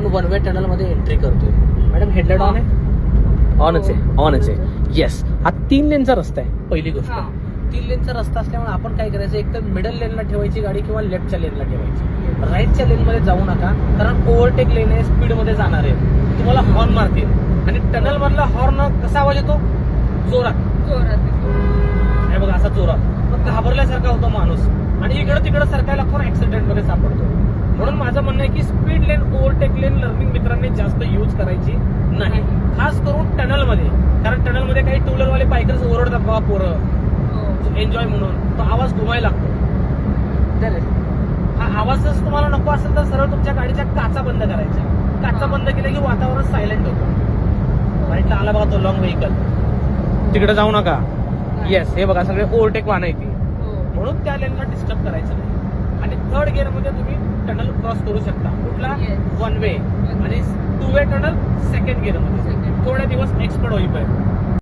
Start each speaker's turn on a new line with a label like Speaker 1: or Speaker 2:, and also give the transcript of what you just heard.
Speaker 1: आपण one way टनलमध्ये entry करतोय. मॅडम हेडलाईट ऑन आहे? ऑनच आहे ऑनच आहे येस हा तीन लेनचा रस्ता आहे पहिली गोष्ट.
Speaker 2: हा.
Speaker 1: तीन लेनचा रस्ता असल्यामुळे आपण काय करायचं एक तर मिडल लेनला ठेवायची गाडी किंवा लेफ्टच्या लेनला ठेवायची. राईटच्या लेनमध्ये जाऊ नका कारण ओव्हरटेक लेन आहे स्पीडमध्ये जाणार आहे. तुम्हाला हॉर्न मारतील. आणि टनल मधला हॉर्न कसा आवाज येतो? जोरात.
Speaker 2: जोरात येतो.
Speaker 1: हे बघा असा जोरात. मग घाबरल्यासारखा होतो माणूस. आणि इकडं तिकडं सरकायला कोण ऍक्सिडेंटमध्ये सापडतो? म्हणून माझं म्हणणं आहे की speed lane overtake lane learning मित्रांनी जास्त यूज करायची नाही. खास करून टनलमध्ये कारण टनलमध्ये काही टू व्हीलर वाले बायकर्स ओरडतात बाबा पोरं
Speaker 2: हो.
Speaker 1: एन्जॉय म्हणून. तो आवाज घुमायला लागतो. हा आवाज जर तुम्हाला नको असेल तर सरळ तुमच्या गाडीच्या काचा बंद करायच्या. काचा बंद केल्या की वातावरण सायलेंट होतं. राईटला आला बघा तो लॉंग व्हेकल तिकडे जाऊ नका. येस हे बघा सगळे ओव्हरटेक वाहन आहे ती.
Speaker 2: हो.
Speaker 1: म्हणून त्या लेनला डिस्टर्ब करायचं नाही. आणि थर्ड गिअरमध्ये तुम्ही टनल क्रॉस करू शकता. कुठला. वन वे आणि टू वे टनल सेकंड गिअरमध्ये.
Speaker 2: Second.
Speaker 1: थोडे दिवस एक्सपर्ट होईपर्यंत.